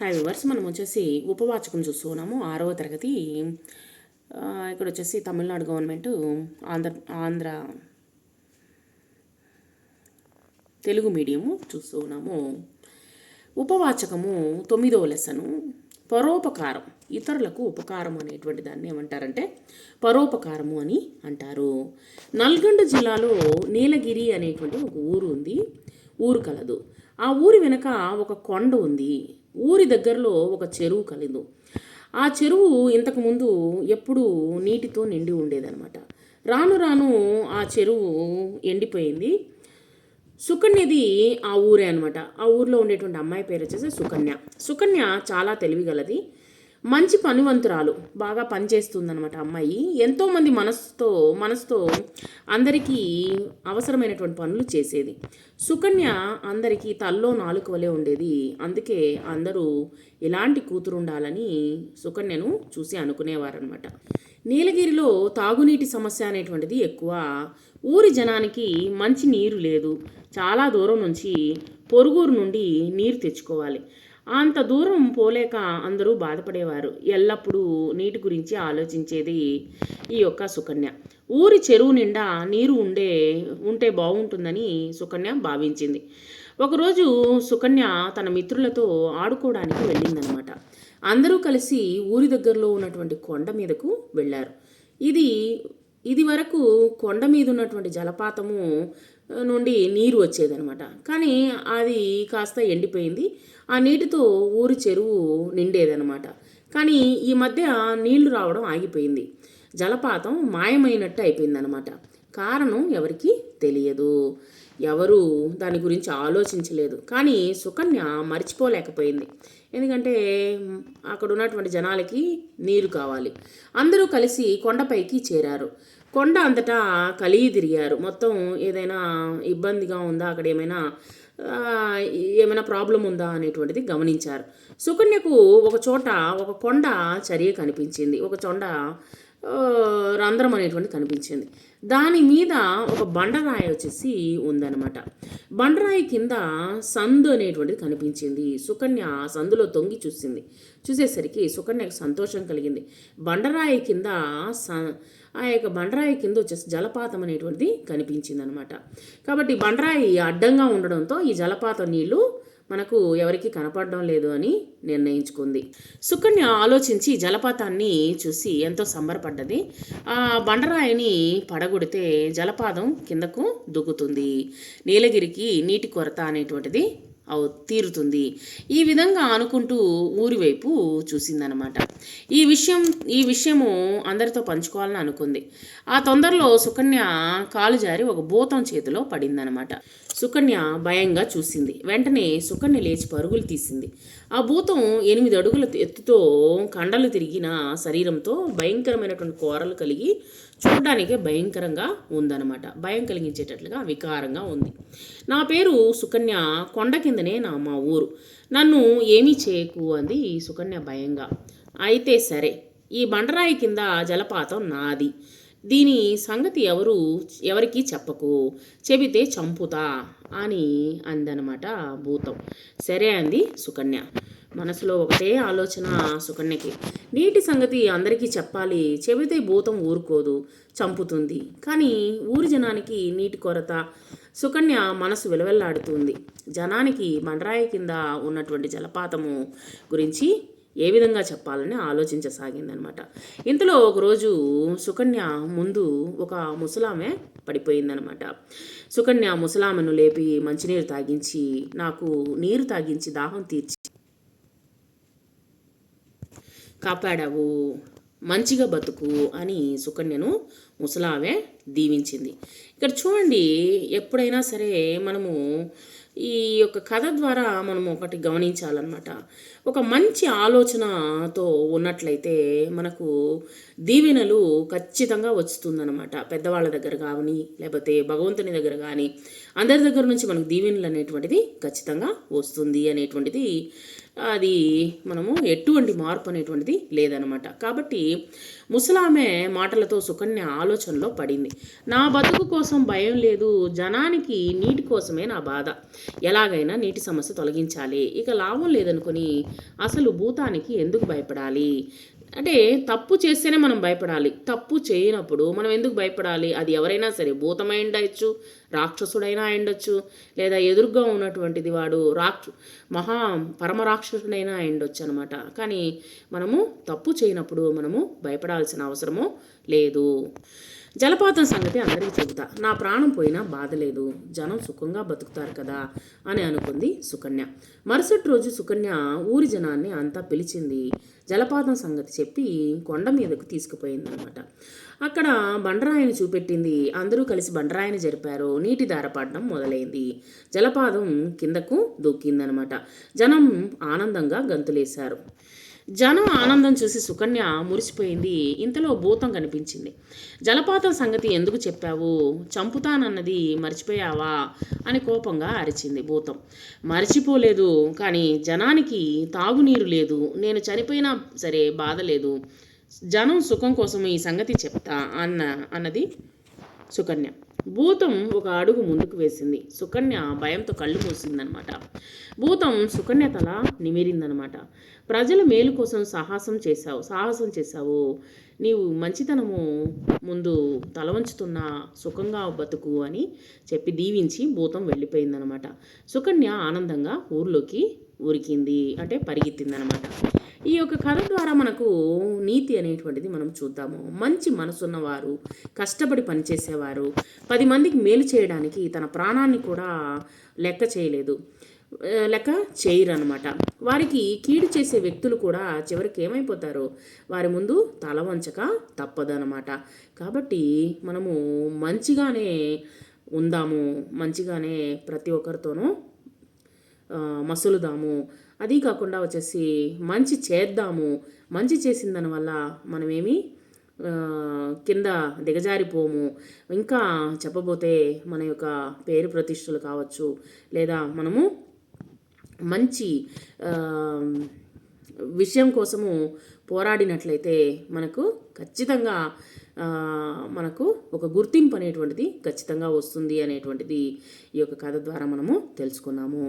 Hi viewers మనం వచ్చేసి ఉపవాచకం చూస్తున్నాము. ఆరవ తరగతి ఇక్కడ వచ్చేసి తమిళనాడు గవర్నమెంట్ ఆంధ్ర ఆంధ్ర తెలుగు మీడియము చూస్తూ ఉన్నాము ఉపవాచకము తొమ్మిదవ లెసను పరోపకారం ఇతరులకు ఉపకారం అనేటువంటి దాన్ని ఏమంటారంటే పరోపకారము అని అంటారు. నల్గొండ జిల్లాలో నీలగిరి అనేటువంటి ఒక ఊరు ఉంది ఊరు కలదు. ఆ ఊరి వెనక ఒక కొండ ఉంది. ఊరి దగ్గరలో ఒక చెరువు కలదు ఆ చెరువు ఇంతకుముందు ఎప్పుడూ నీటితో నిండి ఉండేదనమాట రాను రాను ఆ చెరువు ఎండిపోయింది. సుకన్యది ఆ ఊరే అనమాట ఆ ఊర్లో ఉండేటువంటి అమ్మాయి పేరు వచ్చేసి సుకన్య. సుకన్య చాలా తెలివిగలది. మంచి పనివంతురాలు. బాగా పనిచేస్తుందన్నమాట అమ్మాయి. ఎంతోమంది మనసుతో మనసుతో అందరికీ అవసరమైనటువంటి పనులు చేసేది. సుకన్య అందరికీ తల్లో నాలుగు వలె ఉండేది. అందుకే అందరూ ఎలాంటి కూతురు ఉండాలని సుకన్యను చూసి అనుకునేవారనమాట నీలగిరిలో తాగునీటి సమస్య అనేటువంటిది ఎక్కువ. ఊరి జనానికి మంచి నీరు లేదు. చాలా దూరం నుంచి పొరుగురు నుండి నీరు తెచ్చుకోవాలి. అంత దూరం పోలేక అందరూ బాధపడేవారు. ఎల్లప్పుడూ నీటి గురించి ఆలోచించేది ఈ యొక్క సుకన్య. ఊరి చెరువు నిండా నీరు ఉండే ఉంటే బాగుంటుందని సుకన్య భావించింది. ఒకరోజు సుకన్య తన మిత్రులతో ఆడుకోవడానికి వెళ్ళిందనమాట. అందరూ కలిసి ఊరి దగ్గరలో ఉన్నటువంటి కొండ మీదకు వెళ్ళారు. ఇది ఇది వరకు కొండ మీద ఉన్నటువంటి జలపాతము నుండి నీరు వచ్చేదనమాట కానీ అది కాస్త ఎండిపోయింది. ఆ నీటితో ఊరి చెరువు నిండేదనమాట కానీ ఈ మధ్య నీళ్ళు రావడం ఆగిపోయింది. జలపాతం మాయమైనట్టు అయిపోయిందనమాట కారణం ఎవరికి తెలియదు. ఎవరు దాని గురించి ఆలోచించలేదు. కానీ సుకన్య మర్చిపోలేకపోయింది. ఎందుకంటే అక్కడ ఉన్నటువంటి జనాలకి నీరు కావాలి. అందరూ కలిసి కొండపైకి చేరారు. కొండ అంతటా కలిగి తిరిగారు. మొత్తం ఏదైనా ఇబ్బందిగా ఉందా? అక్కడ ఏమైనా ఏమైనా ప్రాబ్లం ఉందా? అనేటువంటిది గమనించారు. సుకన్యకు ఒక చోట ఒక కొండ చర్య కనిపించింది. ఒక చొండ రంధ్రం అనేటువంటి కనిపించింది. దాని మీద ఒక బండరాయి వచ్చేసి ఉందన్నమాట. బండరాయి కింద సందు అనేటువంటిది కనిపించింది. సుకన్య ఆ సందులో తొంగి చూసింది. చూసేసరికి సుకన్యకు సంతోషం కలిగింది. బండరాయి కింద స ఆ యొక్క బండరాయి కింద వచ్చేసి జలపాతం అనేటువంటిది కనిపించింది అనమాట కాబట్టి బండరాయి అడ్డంగా ఉండడంతో ఈ జలపాతం నీళ్ళు మనకు ఎవరికి కనపడడం లేదు అని నిర్ణయించుకుంది. సుకన్య ఆలోచించి జలపాతాన్ని చూసి ఎంతో సంబరపడ్డది. ఆ బండరాయిని పడగొడితే జలపాతం కిందకు దుక్కుతుంది. నీలగిరికి నీటి కొరత అనేటువంటిది అవు తీరుతుంది. ఈ విధంగా అనుకుంటూ ఊరి వైపు చూసిందనమాట ఈ విషయం ఈ విషయము అందరితో పంచుకోవాలని అనుకుంది. ఆ తొందరలో సుకన్య కాలు జారి ఒక భూతం చేతిలో పడిందనమాట సుకన్య భయంగా చూసింది. వెంటనే సుకన్య లేచి పరుగులు తీసింది. ఆ భూతం ఎనిమిది అడుగుల ఎత్తుతో కండలు తిరిగిన శరీరంతో భయంకరమైనటువంటి కూరలు కలిగి చూడడానికే భయంకరంగా ఉందన్నమాట. భయం కలిగించేటట్లుగా వికారంగా ఉంది. నా పేరు సుకన్య కొండ కిందనే నా మా ఊరు. నన్ను ఏమీ చేయకు అంది సుకన్య భయంగా. అయితే సరే ఈ బండరాయి కింద జలపాతం నాది. దీని సంగతి ఎవరు ఎవరికి చెప్పకు. చెబితే చంపుతా అని అందనమాట భూతం. సరే అంది సుకన్య. మనసులో ఒకటే ఆలోచన సుకన్యకి. నీటి సంగతి అందరికీ చెప్పాలి. చెబితే భూతం ఊరుకోదు చంపుతుంది. కానీ ఊరి జనానికి నీటి కొరత. సుకన్య మనసు విలవెల్లాడుతుంది. జనానికి బండరాయి కింద ఉన్నటువంటి జలపాతము గురించి ఏ విధంగా చెప్పాలని ఆలోచించసాగిందనమాట. ఇంతలో ఒకరోజు సుకన్య ముందు ఒక ముసలామె పడిపోయిందనమాట. సుకన్య ముసలామెను లేపి మంచినీరు తాగించి నాకు నీరు తాగించి దాహం తీర్చి కాపాడావు మంచిగా బతుకు అని సుకన్యను ముసలామె దీవించింది. ఇక్కడ చూడండి ఎప్పుడైనా సరే మనము ఈ యొక్క కథ ద్వారా మనం ఒకటి గమనించాలన్నమాట. ఒక మంచి ఆలోచనతో ఉన్నట్లయితే మనకు దీవెనలు ఖచ్చితంగా వస్తుందన్నమాట. పెద్దవాళ్ళ దగ్గర కానీ లేకపోతే భగవంతుని దగ్గర కానీ అందరి దగ్గర నుంచి మనకు దీవెనలు అనేటువంటిది ఖచ్చితంగా వస్తుంది అనేటువంటిది అది మనము ఎటువంటి మార్పు అనేటువంటిది లేదనమాట కాబట్టి ముసలామె మాటలతో సుకన్య ఆలోచనలో పడింది. నా బతుకు కోసం భయం లేదు జనానికి నీటి కోసమే నా బాధ. ఎలాగైనా నీటి సమస్య తొలగించాలి. ఇక లాభం లేదనుకొని అసలు భూతానికి ఎందుకు భయపడాలి? అంటే తప్పు చేస్తేనే మనం భయపడాలి. తప్పు చేయనప్పుడు మనం ఎందుకు భయపడాలి? అది ఎవరైనా సరే భూతమై ఉండొచ్చు రాక్షసుడైనా అయిండొచ్చు లేదా ఎదురుగా ఉన్నటువంటిది వాడు రాక్ష మహా పరమ రాక్షసుడైనా అయిండొచ్చు అనమాట కానీ మనము తప్పు చేయనప్పుడు మనము భయపడాల్సిన అవసరము లేదు. జలపాతం సంగతి అందరికీ చెబుతా. నా ప్రాణం పోయినా బాధ లేదు. జనం సుఖంగా బతుకుతారు కదా అని అనుకుంది సుకన్య. మరుసటి రోజు సుకన్య ఊరి జనాన్ని అంతా పిలిచింది. జలపాతం సంగతి చెప్పి కొండ మీదకు తీసుకుపోయిందనమాట. అక్కడ బండరాయిని చూపెట్టింది. అందరూ కలిసి బండరాయిని జరిపారు. నీటి ధార మొదలైంది. జలపాతం కిందకు దూకిందనమాట. జనం ఆనందంగా గంతులేశారు. జనం ఆనందం చూసి సుకన్య మురిసిపోయింది. ఇంతలో భూతం కనిపించింది. జలపాతం సంగతి ఎందుకు చెప్పావు? చంపుతానన్నది మర్చిపోయావా? అని కోపంగా అరిచింది భూతం. మర్చిపోలేదు కానీ జనానికి తాగునీరు లేదు. నేను చనిపోయినా సరే బాధ లేదు. జనం సుఖం కోసం ఈ సంగతి చెప్తా అన్న అన్నది సుకన్య. భూతం ఒక అడుగు ముందుకు వేసింది. సుకన్య భయంతో కళ్ళు మూసిందనమాట. భూతం సుకన్య తల నిమిరిందనమాట. ప్రజల మేలు కోసం సాహసం చేశావు సాహసం చేశావు. నీవు మంచితనము ముందు తల వంచుతున్న సుఖంగా బతుకు అని చెప్పి దీవించి భూతం వెళ్ళిపోయిందనమాట. సుకన్య ఆనందంగా ఊర్లోకి ఉరికింది అంటే పరిగెత్తిందనమాట. ఈ యొక్క కథ ద్వారా మనకు నీతి అనేటువంటిది మనం చూద్దాము. మంచి మనసున్నవారు కష్టపడి పనిచేసేవారు పది మందికి మేలు చేయడానికి తన ప్రాణాన్ని కూడా లెక్క చేయలేదు. లెక్క చేయరు అనమాట వారికి కీడు చేసే వ్యక్తులు కూడా చివరికి ఏమైపోతారు వారి ముందు తల వంచక తప్పదనమాట కాబట్టి మనము మంచిగానే ఉందాము మంచిగానే ప్రతి ఒక్కరితోనూ మసులుదాము అదీ కాకుండా వచ్చేసి మంచి చేద్దాము మంచి చేసిన దానివల్ల మనమేమి కింద దిగజారిపోము. ఇంకా చెప్పబోతే మన యొక్క పేరు ప్రతిష్టలు కావచ్చు లేదా మనము మంచి విషయం కోసము పోరాడినట్లయితే మనకు ఖచ్చితంగా మనకు ఒక గుర్తింపు అనేటువంటిది ఖచ్చితంగా వస్తుంది అనేటువంటిది ఈ యొక్క కథ ద్వారా మనము తెలుసుకున్నాము.